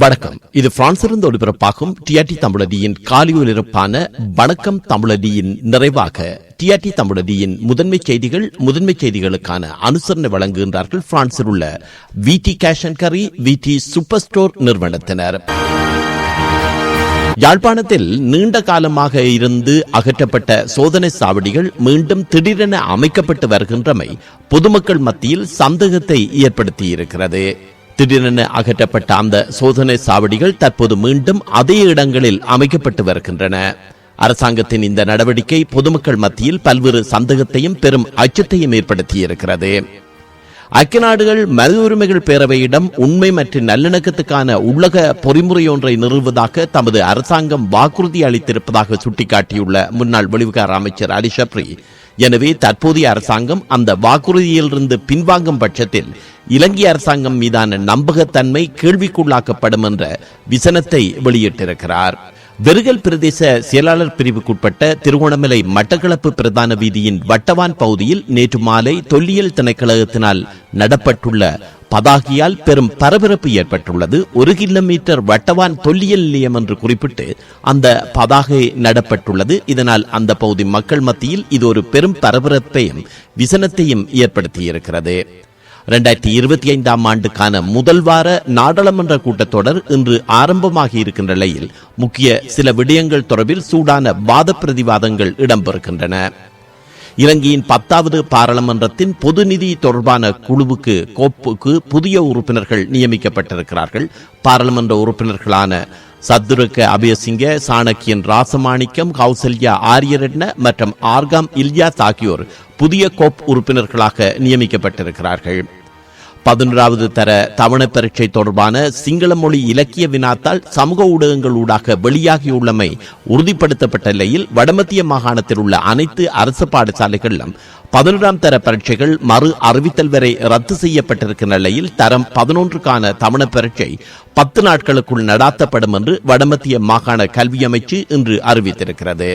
வணக்கம். இது பிரான்சிலிருந்து ஒளிபரப்பாகும் டிஆர்டி தமிழடியின் காலை ஒலிபரப்பான வணக்கம் தமிழடியின் நிறைவாக டிஆர்டி தமிழடியின் முதன்மை செய்திகள் முதன்மை செய்திகளுக்கான அனுசரணை வழங்குகின்றார்கள் பிரான்சில் உள்ள விடி கேஷ் அண்ட் கரி விடி சூப்பர் ஸ்டோர் நிறுவனத்தினர். யாழ்ப்பாணத்தில் நீண்ட காலமாக இருந்து அகற்றப்பட்ட சோதனை சாவடிகள் மீண்டும் திடீரென அமைக்கப்பட்டு வருகின்றமை பொதுமக்கள் மத்தியில் சந்தேகத்தை ஏற்படுத்தியிருக்கிறது. திடீரென அகற்றப்பட்ட அந்த சோதனை சாவடிகள் தற்போது மீண்டும் அதே இடங்களில் அமைக்கப்பட்டு வருகின்றன. அரசாங்கத்தின் இந்த நடவடிக்கை பொதுமக்கள் மத்தியில் பல்வேறு சந்தேகத்தையும் பெரும் அச்சத்தையும் ஏற்படுத்தியிருக்கிறது. ஐக்கிய நாடுகள் மனித உரிமைகள் பேரவையிடம் உண்மை மற்றும் நல்லிணக்கத்துக்கான உள்ளக பொறிமுறை ஒன்றை நிறுவுவதாக தமது அரசாங்கம் வாக்குறுதி அளித்திருப்பதாக சுட்டிக்காட்டியுள்ள முன்னாள் வெளிவிகார அமைச்சர் அலி ஷப்ரி எனவே தற்போதைய அரசாங்கம் அந்த வாக்குறுதியிலிருந்து பின்வாங்கும் பட்சத்தில் இலங்கை அரசாங்கம் மீதான நம்பகத்தன்மை கேள்விக்குள்ளாக்கப்படும் என்ற விசனத்தை வெளியிட்டிருக்கிறார். வெறுகல் பிரதேச செயலாளர் பிரிவுக்குட்பட்ட திருகோணமலை மட்டக்களப்பு பிரதான வீதியின் வட்டவான் பகுதியில் நேற்று மாலை தொல்லியல் திணைக்கழகத்தினால் நடப்பட்டுள்ள பதாகியால் பெரும் பரபரப்பு ஏற்பட்டுள்ளது. ஒரு கிலோமீட்டர் வட்டவான் தொல்லியல் நிலையம் என்று குறிப்பிட்டு அந்த பதாகை நடப்பட்டுள்ளது. இதனால் அந்த பகுதி மக்கள் மத்தியில் இது ஒரு பெரும் பரபரப்பையும் விசனத்தையும் ஏற்படுத்தியிருக்கிறது. இரண்டாயிரத்தி இருபத்தி ஐந்தாம் ஆண்டுக்கான முதல் வார நாடாளுமன்ற கூட்டத்தொடர் இன்று ஆரம்பமாகி இருக்கின்ற நிலையில் முக்கிய சில விடயங்கள் தொடர்பில் சூடான வாத பிரதிவாதங்கள் இடம்பெறுகின்றன. இலங்கையின் பத்தாவது பாராளுமன்றத்தின் பொது நிதி தொடர்பான குழுவுக்கு கோப்புக்கு புதிய உறுப்பினர்கள் நியமிக்கப்பட்டிருக்கிறார்கள். பாராளுமன்ற உறுப்பினர்களான சத்துருக்க அபயசிங்க சாணக்கியன் ராசமாணிக்கம் கௌசல்யா ஆரியரட்ன மற்றும் ஆர்காம் இல்யாஸ் ஆகியோர் புதிய கோப் உறுப்பினர்களாக நியமிக்கப்பட்டிருக்கிறார்கள். பதினொன்றாவது தர தவண பரீட்சை தொடர்பான சிங்கள மொழி இலக்கிய வினாத்தால் சமூக ஊடகங்களூடாக வெளியாகியுள்ளமை உறுதிப்படுத்தப்பட்ட நிலையில் வடமத்திய மாகாணத்தில் உள்ள அனைத்து அரசு பாடசாலைகளிலும் பதினொன்றாம் தர பரீட்சைகள் மறு அறிவித்தல் வரை ரத்து செய்யப்பட்டிருக்கிற நிலையில் தரம் பதினொன்றுக்கான தவண பரீட்சை பத்து நாட்களுக்குள் நடாத்தப்படும் என்று வடமத்திய மாகாண கல்வி அமைச்சு இன்று அறிவித்திருக்கிறது.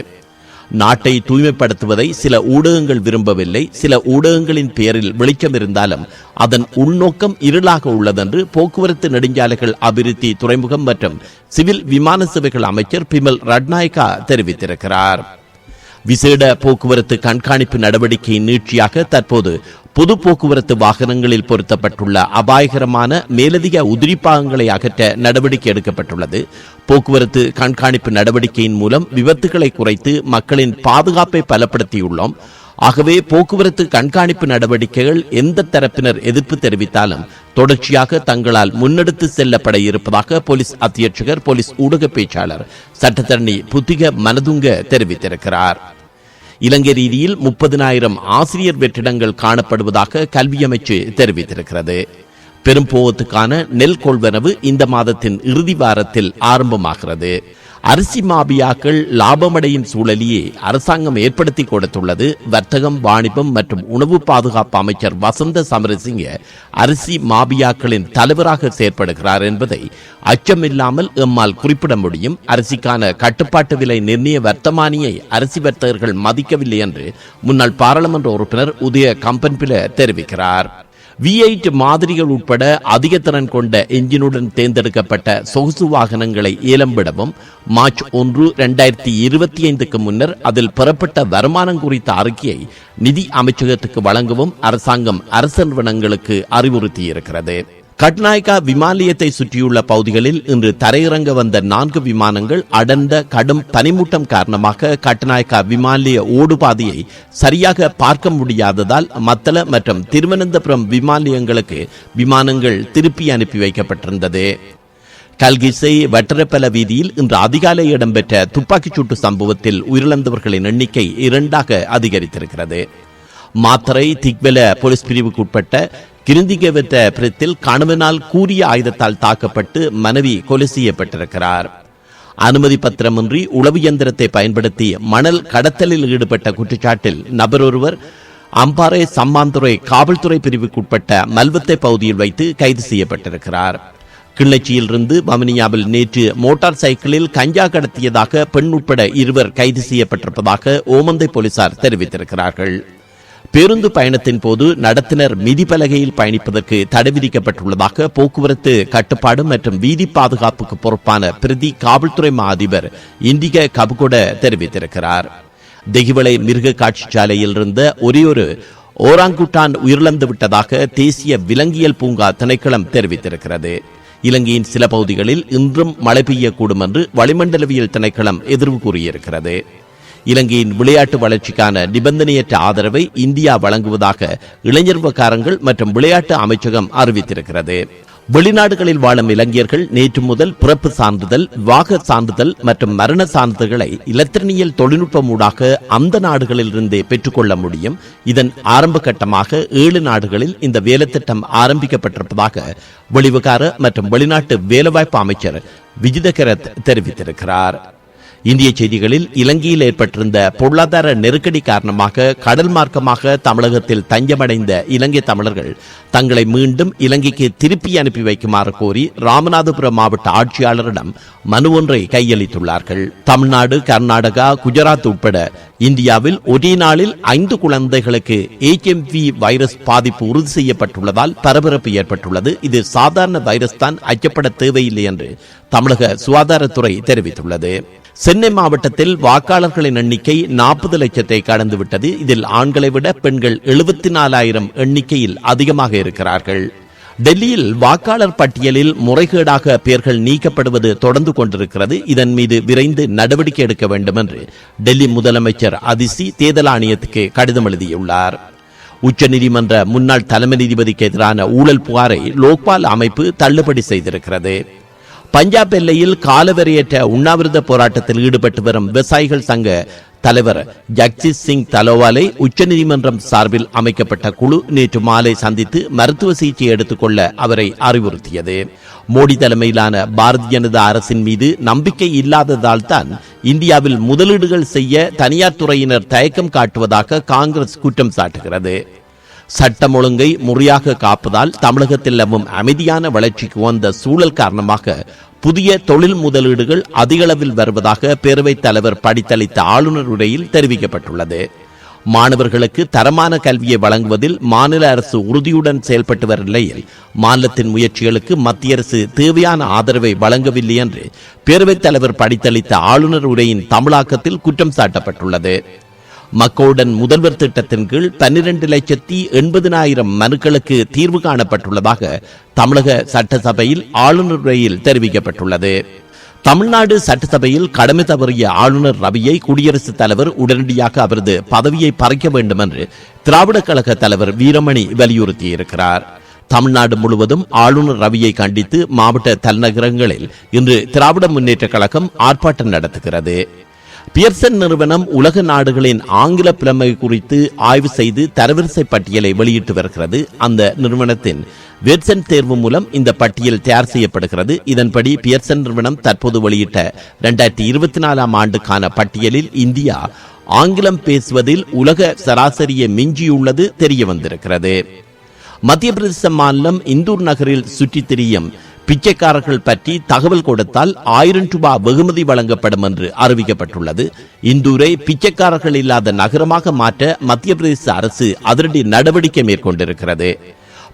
நாட்டை தூய்மைப்படுத்துவதை சில ஊடகங்கள் விரும்பவில்லை. சில ஊடகங்களின் பெயரில் வெளிச்சம் இருந்தாலும் அதன் உள்நோக்கம் இருளாக உள்ளதென்று போக்குவரத்து நெடுஞ்சாலைகள் அபிவிருத்தி துறைமுகம் மற்றும் சிவில் விமான சேவைகள் அமைச்சர் பிமல் ரட்நாயக்கா தெரிவித்திருக்கிறார். விசேட போக்குவரத்து கண்காணிப்பு நடவடிக்கையின் நீட்சியாக தற்போது பொது போக்குவரத்து வாகனங்களில் பொருத்தப்பட்டுள்ள அபாயகரமான மேலதிக உதிரிப்பாகங்களை அகற்ற நடவடிக்கை எடுக்கப்பட்டுள்ளது. போக்குவரத்து கண்காணிப்பு நடவடிக்கையின் மூலம் விபத்துகளை குறைத்து மக்களின் பாதுகாப்பை பலப்படுத்தியுள்ளோம். ஆகவே போக்குவரத்து கண்காணிப்பு நடவடிக்கைகள் எந்த தரப்பினர் எதிர்ப்பு தெரிவித்தாலும் தொடர்ச்சியாக தங்களால் முன்னெடுத்து செல்லப்பட இருப்பதாக போலீஸ் அத்தியட்சகர் போலீஸ் ஊடக பேச்சாளர் சட்டத்தரணி புத்திக மனதுங்க தெரிவித்திருக்கிறார். இலங்கை ரீதியில் முப்பதினாயிரம் ஆசிரியர் வெற்றிடங்கள் காணப்படுவதாக கல்வி அமைச்சு தெரிவித்திருக்கிறது. பெரும்போவத்துக்கான நெல் கொள்வனவு இந்த மாதத்தின் இறுதி வாரத்தில் ஆரம்பமாகிறது. அரிசி மாபியாக்கள் லாபமடையும் சூழலியே அரசாங்கம் ஏற்படுத்தி கொடுத்துள்ளது. வர்த்தகம் வாணிபம் மற்றும் உணவு பாதுகாப்பு அமைச்சர் வசந்த சமரசிங்க அரிசி மாபியாக்களின் தலைவராக செயற்படுகிறார் என்பதை அச்சமில்லாமல் எம்மால் குறிப்பிட முடியும். அரிசிக்கான கட்டுப்பாட்டு விலை நிர்ணய வர்த்தமானியை அரிசி வர்த்தகர்கள் மதிக்கவில்லை என்று முன்னாள் பாராளுமன்ற உறுப்பினர் உதய கம்பன்பில தெரிவிக்கிறார். வி எயிட் மாதிரிகள் உட்பட அதிக திறன் கொண்ட என்ஜினுடன் தேர்ந்தெடுக்கப்பட்ட சொகுசு வாகனங்களை ஏலம் விடவும் மார்ச் ஒன்று இரண்டாயிரத்தி இருபத்தி ஐந்துக்கு முன்னர் அதில் பெறப்பட்ட வருமானம் குறித்த அறிக்கையை நிதி அமைச்சகத்துக்கு வழங்கவும் அரசாங்கம் அரசு நிறுவனங்களுக்கு அறிவுறுத்தியிருக்கிறது. கட்நாயக்கா விமானியத்தை சுற்றியுள்ள பகுதிகளில் இன்று தரையிறங்க வந்த நான்கு விமானங்கள் அடர்ந்த கடும் பனிமூட்டம் காரணமாக கட்நாயக்கா விமானிய ஓடுபாதையை சரியாக பார்க்க முடியாததால் மத்தள மற்றும் திருவனந்தபுரம் விமானியங்களுக்கு விமானங்கள் திருப்பி அனுப்பி வைக்கப்பட்டிருந்தது. கல்கிசை வட்டரப்பல வீதியில் இன்று அதிகாலை இடம்பெற்ற துப்பாக்கிச் சூட்டு சம்பவத்தில் உயிரிழந்தவர்களின் எண்ணிக்கை இரண்டாக அதிகரித்திருக்கிறது. மாத்தரை திக்வெல போலீஸ் பிரிவுக்குட்பட்ட கிருந்திகவெத்த பிரத்தில் கணவனால் கூறிய ஆயுதத்தால் தாக்கப்பட்டு மனைவி கொலை செய்யப்பட்டிருக்கிறார். அனுமதி பத்திரமின்றி உளவு இயந்திரத்தை பயன்படுத்தி மணல் கடத்தலில் ஈடுபட்ட குற்றச்சாட்டில் நபர் ஒருவர் அம்பாறை சம்மாந்துறை காவல்துறை பிரிவுக்குட்பட்ட மல்வத்தை பகுதியில் வைத்து கைது செய்யப்பட்டிருக்கிறார். கிள்ளச்சியிலிருந்து வமனியாவில் நேற்று மோட்டார் சைக்கிளில் கஞ்சா கடத்தியதாக பெண் உட்பட இருவர் கைது செய்யப்பட்டிருப்பதாக ஓமந்தை போலீசார் தெரிவித்திருக்கிறார்கள். பேருந்து பயணத்தின் போது நடத்தினர் மிதிப்பலகையில் பயணிப்பதற்கு தடை விதிக்கப்பட்டுள்ளதாக போக்குவரத்து கட்டுப்பாடு மற்றும் வீதி பாதுகாப்புக்கு பொறுப்பான பிரதி காவல்துறை மா அதிபர் இந்திக கபுகொட தெரிவித்திருக்கிறார். தெகிவளை மிருக காட்சிச்சாலையில் இருந்த ஒரே ஒரு ஓராங்குட்டான் உயிரிழந்து விட்டதாக தேசிய விலங்கியல் பூங்கா திணைக்களம் தெரிவித்திருக்கிறது. இலங்கையின் சில பகுதிகளில் இன்றும் மழை பெய்யக்கூடும் என்று வளிமண்டலவியல் திணைக்களம் எதிர்வு கூறியிருக்கிறது. இலங்கையின் விளையாட்டு வளர்ச்சிக்கான நிபந்தனையற்ற ஆதரவை இந்தியா வழங்குவதாக இளைஞர் விவகாரங்கள் மற்றும் விளையாட்டு அமைச்சகம் அறிவித்திருக்கிறது. வெளிநாடுகளில் வாழும் இளைஞர்கள் நேற்று முதல் பிறப்பு சான்றிதழ் வாக சான்றிதழ் மற்றும் மரண சான்றிதழ்களை இலத்திரனியல் தொழில்நுட்பம் ஊடாக அந்த நாடுகளில் இருந்தே பெற்றுக்கொள்ள முடியும். இதன் ஆரம்ப கட்டமாக ஏழு நாடுகளில் இந்த வேலைத்திட்டம் ஆரம்பிக்கப்பட்டிருப்பதாக வெளிவிகார மற்றும் வெளிநாட்டு வேலைவாய்ப்பு அமைச்சர் விஜிதகரத் தெரிவித்திருக்கிறார். இந்திய செய்திகளில் இலங்கையில் ஏற்பட்டிருந்த பொருளாதார நெருக்கடி காரணமாக கடல் மார்க்கமாக தமிழகத்தில் தஞ்சமடைந்த இலங்கை தமிழர்கள் தங்களை மீண்டும் இலங்கைக்கு திருப்பி அனுப்பி வைக்குமாறு கோரி ராமநாதபுரம் மாவட்ட ஆட்சியாளரிடம் மனு ஒன்றை கையளித்துள்ளார்கள். தமிழ்நாடு கர்நாடகா குஜராத் உட்பட இந்தியாவில் ஒரே நாளில் ஐந்து குழந்தைகளுக்கு எச்எம்வி வைரஸ் பாதிப்பு உறுதி செய்யப்பட்டுள்ளதால் பரபரப்பு ஏற்பட்டுள்ளது. இது சாதாரண வைரஸ் தான் அச்சப்பட தேவையில்லை என்று தமிழக சுகாதாரத்துறை தெரிவித்துள்ளது. சென்னை மாவட்டத்தில் வாக்காளர்களின் எண்ணிக்கை நாற்பது லட்சத்தை கடந்துவிட்டது. இதில் ஆண்களை விட பெண்கள் எழுபத்தி நாலாயிரம் எண்ணிக்கையில் அதிகமாக இருக்கிறார்கள். டெல்லியில் வாக்காளர் பட்டியலில் முறைகேடாக பெயர்கள் நீக்கப்படுவது தொடர்ந்து கொண்டிருக்கிறது. இதன் மீது விரைந்து நடவடிக்கை எடுக்க வேண்டும் என்று டெல்லி முதலமைச்சர் அதிசி தேர்தல் ஆணையத்துக்கு கடிதம் எழுதியுள்ளார். உச்சநீதிமன்ற முன்னாள் தலைமை நீதிபதிக்கு எதிரான ஊழல் புகாரை லோக்பால் அமைப்பு தள்ளுபடி செய்திருக்கிறது. பஞ்சாப் எல்லையில் காலவரையற்ற உண்ணாவிரத போராட்டத்தில் ஈடுபட்டு வரும் விவசாயிகள் சங்க தலைவர் ஜக்ஜித் சிங் தலோவாலை உச்சநீதிமன்றம் சார்பில் அமைக்கப்பட்ட குழு நேற்று மாலை சந்தித்து மருத்துவ சிகிச்சை எடுத்துக்கொள்ள அவரை அறிவுறுத்தியது. மோடி தலைமையிலான பாரதிய ஜனதா அரசின் மீது நம்பிக்கை இல்லாததால் தான் இந்தியாவில் முதலீடுகள் செய்ய தனியார் துறையினர் தயக்கம் காட்டுவதாக காங்கிரஸ் குற்றம் சாட்டுகிறது. சட்டம் ஒழுங்கை முறையாக காப்பதால் தமிழகத்தில் நிலவும் அமைதியான வளர்ச்சிக்கு வந்த சூழல் காரணமாக புதிய தொழில் முதலீடுகள் அதிகளவில் வருவதாக பேரவைத் தலைவர் படித்தளித்த ஆளுநர் உரையில் தெரிவிக்கப்பட்டுள்ளது. மாணவர்களுக்கு தரமான கல்வியை வழங்குவதில் மாநில அரசு உறுதியுடன் செயல்பட்டு வரும் நிலையில் மாநிலத்தின் முயற்சிகளுக்கு மத்திய அரசு தேவையான ஆதரவை வழங்கவில்லை என்று பேரவைத் தலைவர் படித்தளித்த ஆளுநர் உரையின் தமிழாக்கத்தில் குற்றம் சாட்டப்பட்டுள்ளது. மக்களுடன் முதல்வர் திட்டத்தின் கீழ் பன்னிரண்டு லட்சத்தி எண்பதினாயிரம் மனுக்களுக்கு தீர்வு காணப்பட்டுள்ளதாக தமிழக சட்டசபையில் ஆளுநர் உரையில் தெரிவிக்கப்பட்டுள்ளது. தமிழ்நாடு சட்டசபையில் கடமை தவறிய ஆளுநர் ரவியை குடியரசுத் தலைவர் உடனடியாக அவரது பதவியை பறிக்க வேண்டும் என்று திராவிட கழக தலைவர் வீரமணி வலியுறுத்தியிருக்கிறார். தமிழ்நாடு முழுவதும் ஆளுநர் ரவியை கண்டித்து மாவட்ட தலைநகரங்களில் இன்று திராவிட முன்னேற்ற கழகம் ஆர்ப்பாட்டம் நடத்துகிறது. பியர்சன் நிறுவனம் உலக நாடுகளின் ஆங்கில புலமை குறித்து ஆய்வு செய்து தரவரிசை பட்டியலை வெளியிட்டு வருகிறது. அந்த நிறுவனத்தின் வெட்சன் தேர்வு மூலம் இந்த பட்டியல் தயார் செய்யப்படுகிறது. இதன்படி பியர்சன் நிறுவனம் தற்போது வெளியிட்ட இரண்டாயிரத்தி இருபத்தி நாலாம் ஆண்டுக்கான பட்டியலில் இந்தியா ஆங்கிலம் பேசுவதில் உலக சராசரியை மிஞ்சியுள்ளது தெரிய வந்திருக்கிறது மத்திய பிரதேச மாநிலம் இந்தூர் நகரில் சுற்றித் திரியும் பிச்சைக்காரர்கள் பற்றி தகவல் கொடுத்தால் ஆயிரம் ரூபாய் வெகுமதி வழங்கப்படும் என்று அறிவிக்கப்பட்டுள்ளது. இந்தூரை பிச்சைக்காரர்கள் இல்லாத நகரமாக மாற்ற மத்திய பிரதேச அரசு அதிரடி நடவடிக்கை மேற்கொண்டிருக்கிறது.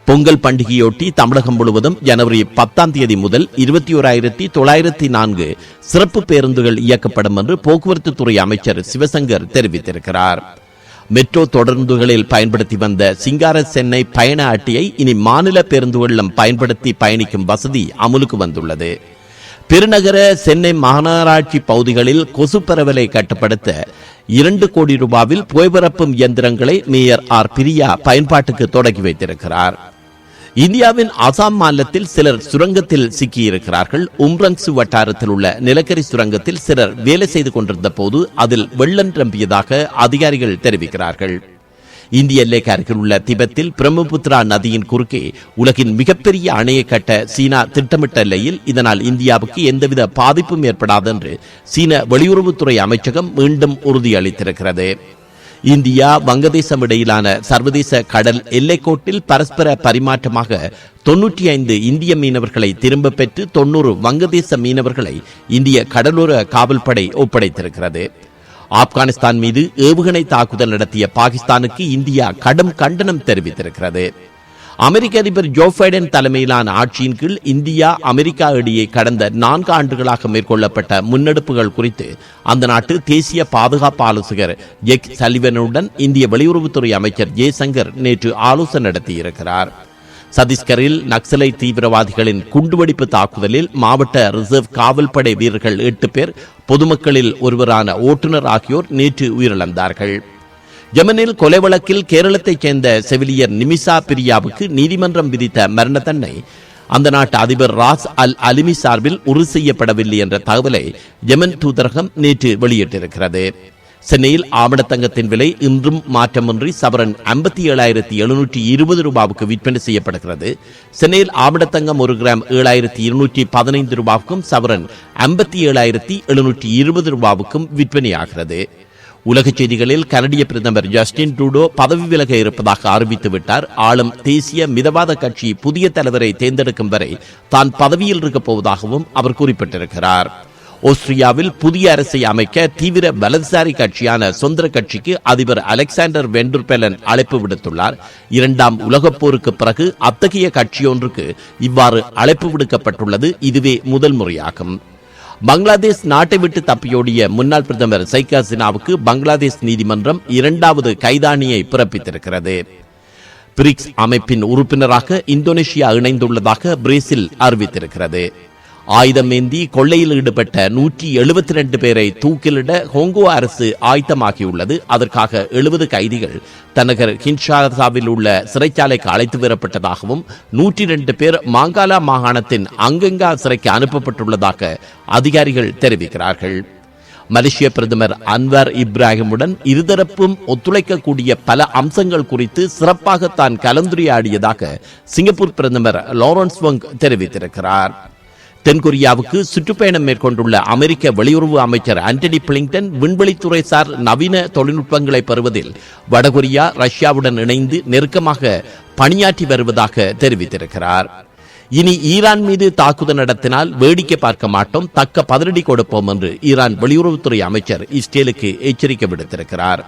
பொங்கல் பண்டிகையொட்டி தமிழகம் முழுவதும் ஜனவரி பத்தாம் தேதி முதல் இருபத்தி ஓராயிரத்தி தொள்ளாயிரத்தி நான்கு சிறப்பு பேருந்துகள் இயக்கப்படும் என்று போக்குவரத்து துறை அமைச்சர் சிவசங்கர் தெரிவித்திருக்கிறார். மெட்ரோ தொடர்ந்துகளில் பயன்படுத்தி வந்த சிங்கார சென்னை பயண அட்டையை இனி மாநில பேருந்துகளிலும் பயன்படுத்தி பயணிக்கும் வசதி அமுலுக்கு வந்துள்ளது. பெருநகர சென்னை மாநகராட்சி பகுதிகளில் கொசு பரவலை கட்டுப்படுத்த இரண்டு கோடி ரூபாவில் புகைப்பரப்பும் இயந்திரங்களை மேயர் ஆர் பிரியா பயன்பாட்டுக்கு தொடங்கி வைத்திருக்கிறார். இந்தியாவின் அசாம் மாநிலத்தில் சிலர் சுரங்கத்தில் சிக்கியிருக்கிறார்கள். உம்ரங்சு வட்டாரத்தில் உள்ள நிலக்கரி சுரங்கத்தில் சிலர் வேலை செய்து கொண்டிருந்த போது அதில் வெள்ளம் நிரம்பியதாக அதிகாரிகள் தெரிவிக்கிறார்கள். இந்திய எல்லைக்கு அருகில் உள்ள திபெத்தில் பிரம்மபுத்திரா நதியின் குறுக்கே உலகின் மிகப்பெரிய அணையை கட்ட சீனா திட்டமிட்ட நிலையில் இதனால் இந்தியாவுக்கு எந்தவித பாதிப்பும் ஏற்படாது என்று சீன வெளியுறவுத்துறை அமைச்சகம் மீண்டும் உறுதியளித்திருக்கிறது. இந்தியா வங்கதேசம் இடையிலான சர்வதேச கடல் எல்லைக்கோட்டில் பரஸ்பர பரிமாற்றமாக தொன்னூற்றி ஐந்து இந்திய மீனவர்களை திரும்ப பெற்று தொன்னூறு வங்கதேச மீனவர்களை இந்திய கடலோர காவல்படை ஒப்படைத்திருக்கிறது. ஆப்கானிஸ்தான் மீது ஏவுகணை தாக்குதல் நடத்திய பாகிஸ்தானுக்கு இந்தியா கடும் கண்டனம் தெரிவித்திருக்கிறது. அமெரிக்க அதிபர் ஜோ பைடன் தலைமையிலான ஆட்சியின் கீழ் இந்தியா அமெரிக்கா இடையே கடந்த நான்கு ஆண்டுகளாக மேற்கொள்ளப்பட்ட முன்னெடுப்புகள் குறித்து அந்த நாட்டு தேசிய பாதுகாப்பு ஆலோசகர் ஜெக் சலிவனுடன் இந்திய வெளியுறவுத்துறை அமைச்சர் ஜெய்சங்கர் நேற்று ஆலோசனை நடத்தியிருக்கிறார். சத்தீஸ்கரில் நக்சலை தீவிரவாதிகளின் குண்டுவெடிப்பு தாக்குதலில் மாவட்ட ரிசர்வ் காவல்படை வீரர்கள் எட்டு பேர் பொதுமக்களில் ஒருவரான ஓட்டுநர் ஆகியோர் நேற்று உயிரிழந்தார்கள். யமனில் கொலை வழக்கில் கேரளத்தைச் சேர்ந்த செவிலியர் நிமிசா பிரியாவுக்கு நீதிமன்றம் விதித்த மரண தண்டனை. அந்த நாட்டு அதிபர் ராஸ் அல் அலிமி சார்பில் உறுதி செய்யப்படவில்லை என்ற தகவலை யமன் தூதரகம் நேற்று வெளியிட்டிருக்கிறது. சென்னையில் ஆவணத்தங்கத்தின் விலை இன்றும் மாற்றமின்றி சவரன் ஐம்பத்தி ஏழாயிரத்தி எழுநூற்றி இருபது ரூபாவுக்கு விற்பனை செய்யப்படுகிறது. சென்னையில் ஆவணத்தங்கம் ஒரு கிராம் ஏழாயிரத்தி இருநூற்றி பதினைந்து ரூபாவுக்கும் சவரன் ஐம்பத்தி ஏழாயிரத்தி எழுநூற்றி இருபது ரூபாவுக்கும் விற்பனையாகிறது. உலகச் செய்திகளில் கனடிய பிரதமர் ஜஸ்டின் ட்ரூடோ பதவி விலக இருப்பதாக அறிவித்து விட்டார் ஆளும் தேசிய மிதவாத கட்சி புதிய தலைவரை தேர்ந்தெடுக்கும் வரை தான் பதவியில் இருக்கப் போவதாகவும் அவர் குறிப்பிட்டிருக்கிறார். ஆஸ்திரியாவில் புதிய அரசை அமைக்க தீவிர வலதுசாரி கட்சியான சுந்தர கட்சிக்கு அதிபர் அலெக்சாண்டர் வெண்டுர்பெலன் அழைப்பு விடுத்துள்ளார். இரண்டாம் உலகப் போருக்கு பிறகு அத்தகைய கட்சியொன்றுக்கு இவ்வாறு அழைப்பு விடுக்கப்பட்டுள்ளது. இதுவே முதல் முறையாகும். பங்களாதேஷ் நாட்டை விட்டு தப்பியோடிய முன்னாள் பிரதமர் சைக் ஹசீனாவுக்கு பங்களாதேஷ் நீதிமன்றம் இரண்டாவது கைதாணியை பிறப்பித்திருக்கிறது. பிரிக்ஸ் அமைப்பின் உறுப்பினராக இந்தோனேஷியா இணைந்துள்ளதாக பிரேசில் அறிவித்திருக்கிறது. ஆயுதம் ஏந்தி கொள்ளையில் ஈடுபட்ட நூற்றி எழுபத்தி ரெண்டு பேரை தூக்கிலிட ஹோங்கோ அரசு ஆயத்தமாகியுள்ளது அதற்காக எழுபது கைதிகள் தனகர் கின்ஷாசாவில் உள்ள சிறைச்சாலைக்கு அழைத்து வரப்பட்டதாகவும் நூற்றி ரெண்டு பேர் மாங்காலா மாகாணத்தின் அங்கங்கா சிறைக்கு அனுப்பப்பட்டுள்ளதாக அதிகாரிகள் தெரிவிக்கிறார்கள். மலேசிய பிரதமர் அன்வர் இப்ராஹிமுடன் இருதரப்பும் ஒத்துழைக்கக்கூடிய பல அம்சங்கள் குறித்து சிறப்பாக தான் கலந்துரையாடியதாக சிங்கப்பூர் பிரதமர் லாரன்ஸ் வங் தெரிவித்திருக்கிறார். தென்கொரியாவுக்கு சுற்றுப்பயணம் மேற்கொண்டுள்ள அமெரிக்க வெளியுறவு அமைச்சர் ஆண்டனி பிளிங்டன் விண்வெளித்துறை சார் நவீன தொழில்நுட்பங்களை பெறுவதில் வடகொரியா ரஷ்யாவுடன் இணைந்து நெருக்கமாக பணியாற்றி வருவதாக தெரிவித்திருக்கிறார். இனி ஈரான் மீது தாக்குதல் நடத்தினால் வேடிக்கை பார்க்க மாட்டோம் தக்க பதிலடி கொடுப்போம் என்று ஈரான் வெளியுறவுத்துறை அமைச்சர் இஸ்ரேலுக்கு எச்சரிக்கை விடுத்திருக்கிறார்.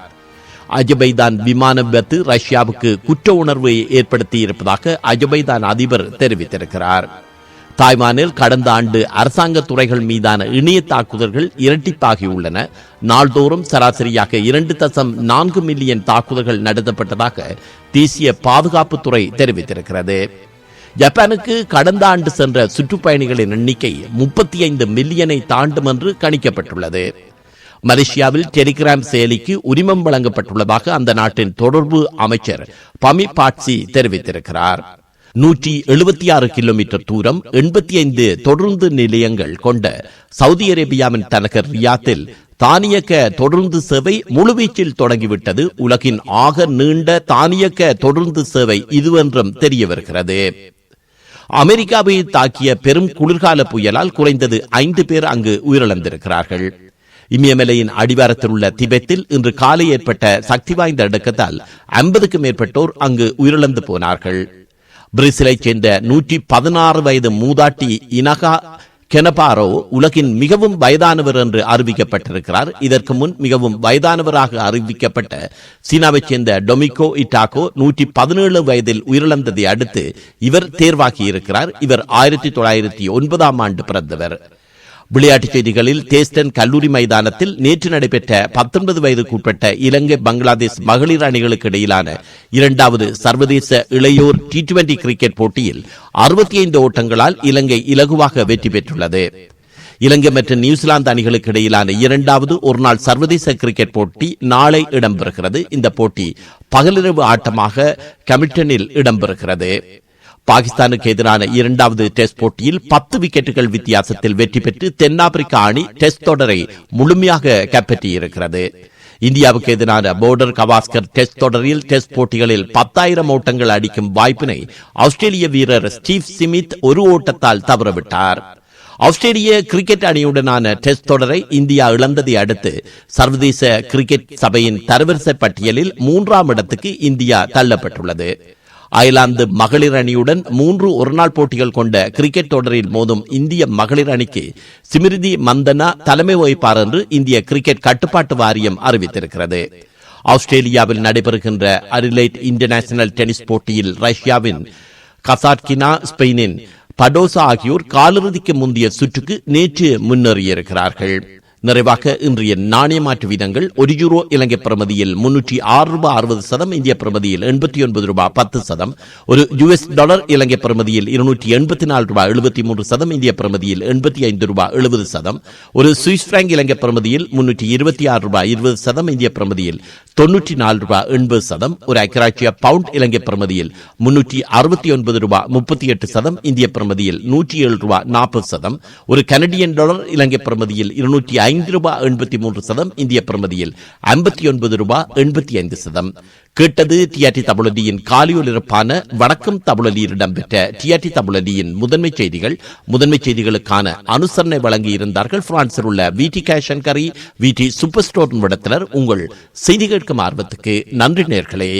அஜபைதான் விமான விபத்து ரஷ்யாவுக்கு குற்ற உணர்வை ஏற்படுத்தி இருப்பதாக அஜபைதான் அதிபர் தெரிவித்திருக்கிறார். தாய்வானில் கடந்த ஆண்டு அரசாங்க துறைகள் மீதான இணைய தாக்குதல்கள் இரட்டிப்பாகியுள்ளன. நாள்தோறும் சராசரியாக இரண்டு தசம் நான்கு மில்லியன் தாக்குதல்கள் நடத்தப்பட்டதாக தேசிய பாதுகாப்புத்துறை தெரிவித்திருக்கிறது. ஜப்பானுக்கு கடந்த ஆண்டு சென்ற சுற்றுப்பயணிகளின் எண்ணிக்கை முப்பத்தி ஐந்து மில்லியனை தாண்டும் என்று கணிக்கப்பட்டுள்ளது. மலேசியாவில் டெலிகிராம் செயலிக்கு உரிமம் வழங்கப்பட்டுள்ளதாக அந்த நாட்டின் தொடர்பு அமைச்சர் பமி பாட்சி தெரிவித்திருக்கிறார். நூற்றி எழுபத்தி ஆறு கிலோமீட்டர் தூரம் எண்பத்தி ஐந்து தொடர்ந்து நிலையங்கள் கொண்ட சவுதி அரேபியாவின் தலைநகர் ரியாத்தில் தானியக்க தொடர்ந்து சேவை முழுவீச்சில் தொடங்கிவிட்டது. உலகின் ஆக நீண்ட தானியக்க தொடர்ந்து சேவை இதுவென்றும் தெரிய வருகிறது. அமெரிக்காவை தாக்கிய பெரும் குளிர்கால புயலால் குறைந்தது ஐந்து பேர் அங்கு உயிரிழந்திருக்கிறார்கள். இமயமலையின் அடிவாரத்தில் உள்ள திபெத்தில் இன்று காலை ஏற்பட்ட சக்தி வாய்ந்த அடுக்கத்தால் ஐம்பதுக்கு மேற்பட்டோர் அங்கு உயிரிழந்து போனார்கள். பிரேசிலைச் சேர்ந்த நூற்றி பதினாறு வயது மூதாட்டி இனகா கெனபாரோ உலகின் மிகவும் வயதானவர் என்று அறிவிக்கப்பட்டிருக்கிறார். இதற்கு முன் மிகவும் வயதானவராக அறிவிக்கப்பட்ட சீனாவைச் சேர்ந்த டொமிகோ இட்டாகோ நூற்றி பதினேழு வயதில் உயிரிழந்ததை அடுத்து இவர் தேர்வாகியிருக்கிறார். இவர் ஆயிரத்தி தொள்ளாயிரத்தி ஒன்பதாம் ஆண்டு பிறந்தவர். விளையாட்டுச் செய்திகளில் தேஸ்டன் கல்லூரி மைதானத்தில் நேற்று நடைபெற்ற பத்தொன்பது வயதுக்குட்பட்ட இலங்கை பங்களாதேஷ் மகளிர் அணிகளுக்கு இடையிலான இரண்டாவது சர்வதேச இளையோர் டி டுவெண்டி கிரிக்கெட் போட்டியில் அறுபத்தி ஐந்து ஓட்டங்களால் இலங்கை இலகுவாக வெற்றி பெற்றுள்ளது. இலங்கை மற்றும் நியூசிலாந்து அணிகளுக்கு இடையிலான இரண்டாவது ஒருநாள் சர்வதேச கிரிக்கெட் போட்டி நாளை இடம்பெறுகிறது. இந்த போட்டி பகலிரவு ஆட்டமாக கமிட்டனில் இடம்பெறுகிறது. பாகிஸ்தானுக்கு எதிரான இரண்டாவது டெஸ்ட் போட்டியில் பத்து விக்கெட்டுகள் வித்தியாசத்தில் வெற்றி பெற்று தென்னாப்பிரிக்கா அணி டெஸ்ட் தொடரை முழுமையாக கைப்பற்றியிருக்கிறது. இந்தியாவுக்கு எதிரான போர்டர் கவாஸ்கர் டெஸ்ட் தொடரில் டெஸ்ட் போட்டிகளில் பத்தாயிரம் ஓட்டங்கள் அடிக்கும் வாய்ப்பினை ஆஸ்திரேலிய வீரர் ஸ்டீவ் சிமித் ஒரு ஓட்டத்தால் தவறவிட்டார். ஆஸ்திரேலிய கிரிக்கெட் அணியுடனான டெஸ்ட் தொடரை இந்தியா இழந்ததை அடுத்து சர்வதேச கிரிக்கெட் சபையின் தரவரிசை பட்டியலில் மூன்றாம் இடத்துக்கு இந்தியா தள்ளப்பட்டுள்ளது. அயர்லாந்து மகளிர் அணியுடன் மூன்று ஒருநாள் போட்டிகள் கொண்ட கிரிக்கெட் தொடரில் மோதும் இந்திய மகளிர் அணிக்கு சிமிருதி மந்தனா தலைமை வகிப்பார் என்று இந்திய கிரிக்கெட் கட்டுப்பாட்டு வாரியம் அறிவித்திருக்கிறது. ஆஸ்திரேலியாவில் நடைபெறுகின்ற அரிலைட் இன்டர்நேஷனல் டென்னிஸ் போட்டியில் ரஷ்யாவின் கசாட்கினா ஸ்பெயினின் படோசா ஆகியோர் காலிறுதிக்கு முந்தைய சுற்றுக்கு நேற்று முன்னேறியிருக்கிறார்கள். நிறைவாக இன்றைய நாணய மாற்று வீதங்கள் ஒரு யூரோ இலங்கை பிரமதியில் முன்னூற்றி ஆறு ரூபாய் அறுபது சதம் இந்திய பிரமதியில் எண்பத்தி ஒன்பது ரூபாய் பத்து சதம். ஒரு யுஎஸ் டாலர் இலங்கை பிரமதியில் இருநூற்றி எண்பத்தி நாலு ரூபாய் எழுபத்தி மூன்று சதம் இந்திய பிரமதியில் எண்பத்தி ஐந்து ரூபாய் எழுபது சதம். ஒரு சுவிஸ் பிராங்க் இலங்கை பிரமதியில் முன்னூற்றி இருபத்தி ஆறு ரூபாய் இருபது சதம் இந்திய பிரமதியில் தொன்னூற்றி நாலு ரூபாய் எண்பது சதம். ஒரு ஐக்கியராட்சிய பவுண்ட் இலங்கை பிரமதியில் முன்னூற்றி அறுபத்தி ஒன்பது ரூபாய் முப்பத்தி எட்டு சதம் இந்திய பிரமதியில் நூற்றி ஏழு ரூபாய் நாற்பது சதம். ஒரு கனடியன் டாலர் இலங்கை பிரமதியில் இருநூற்றி ஐந்து ரூபாய் எண்பத்தி மூன்று சதம் இந்திய பிரமதியில் ஐம்பத்தி ஒன்பது ரூபாய் எண்பத்தி ஐந்து சதம். கேட்டது டிஆர்டி தமிழொலியின் காலியொலிருப்பான வணக்கம் தமிழொலியில் இடம்பெற்ற டிஆர்டி தமிழொலியின் முதன்மை செய்திகள். முதன்மை செய்திகளுக்கான அனுசரணை வழங்கி இருந்தார்கள் பிரான்சில் உள்ள விடி கேஷன் கரி விடி சூப்பர் ஸ்டோர் நிறுவனத்தினர். உங்கள் செய்தி கேட்கும் ஆர்வத்துக்கு நன்றி நேர்களே.